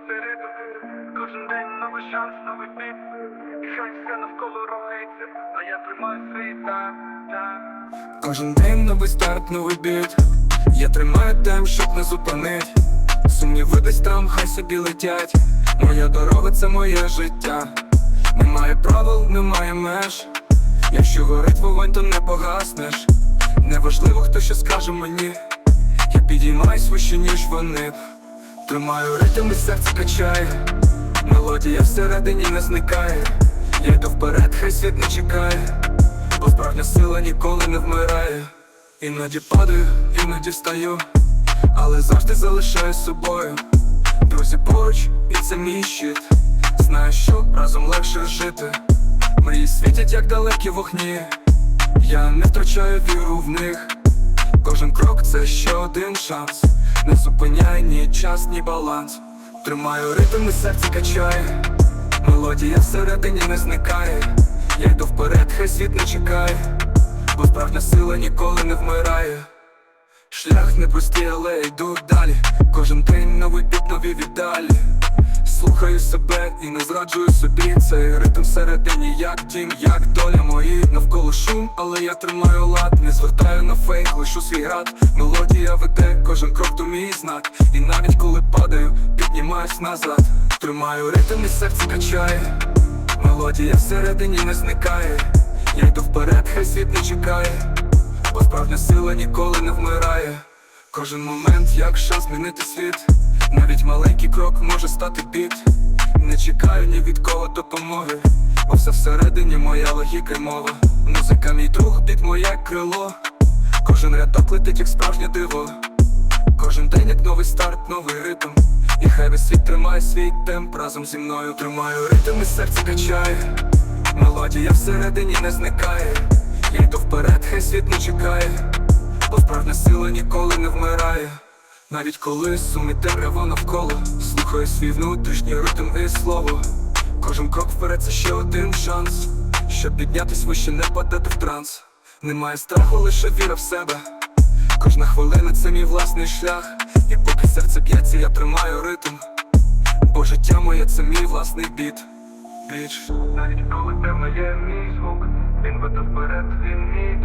ритм Кожен день новий шанс, новий біт І хай все навколо рухається, а я тримаю свій так, так Кожен день новий старт, новий біт. Я тримаю темп, щоб не зупинить. Сумніви десь там, хай собі летять. Моя дорога це моє життя. Немає правил, немає меж. Якщо горить вогонь, то не погаснеш. Неважливо, хто що скаже мені. Я підіймаюсь вище, ніж вони Тримаю ритм і серце качає. Мелодія всередині не зникає. Я йду вперед, хай світ не чекає. Бо справжня сила ніколи не вмирає. Іноді падаю, іноді встаю Але завжди залишаю собою. Друзі поруч, і це мій щит. Знаю, що разом легше жити. Мрії світять, як далекі вогні. Я не втрачаю віру в них. Кожен крок це ще один шанс Не зупиняй ні час, ні баланс. Тримаю ритм і серце качає. Мелодія всередині не зникає. Я йду вперед, хай світ не чекає. Бо справжня сила ніколи не вмирає. Шлях непростий, але йду далі. Кожен день новий піт, нові віддалі Слухаю себе і не зраджую собі. Цей ритм всередині, як дім, як доля мої. Навколо шум, але я тримаю лад. Не звертаю на фейк, лишу свій град. Мелодія веде, кожен крок то мій знак. І навіть коли падаю, піднімаюсь назад. Тримаю ритм і серце качає. Мелодія всередині не зникає. Я йду вперед, хай світ не чекає. Бо справжня сила ніколи не вмирає. Кожен момент як шанс змінити світ. Навіть маленький крок може стати біт. Не чекаю ні від кого допомоги Бо все всередині моя логіка й мова. Музика мій друг, під моє крило. Кожен рядок летить як справжнє диво. Кожен день як новий старт, новий ритм. І хай весь світ тримає свій темп. Разом зі мною Тримаю ритм і серце качає. Мелодія всередині не зникає. Я йду вперед, хай світ не чекає. Бо справжня сила ніколи не вмирає Навіть коли сумі темрява навколо Слухаю свій внутрішній ритм і слово. Кожен крок вперед це ще один шанс Щоб піднятись вище не падати в транс. Немає страху, лише віра в себе. Кожна хвилина це мій власний шлях. І поки серце б'ється, я тримаю ритм. Бо життя моє це мій власний біт. Біч. Навіть коли темно є мій звук Він веде вперед, він мій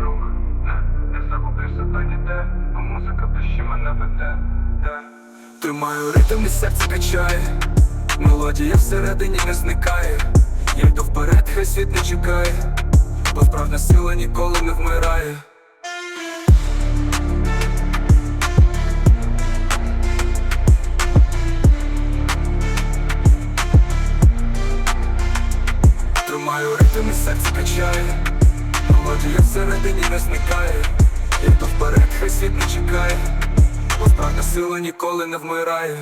Тримаю ритм і серце качає. Мелодія всередині не зникає. Я йду вперед, хай світ не чекає. Бо справжня сила ніколи не вмирає. Тримаю ритм і серце качає. Мелодія всередині не зникає. Я йду вперед, хай світ не чекає Бо справжня сила ніколи не вмирає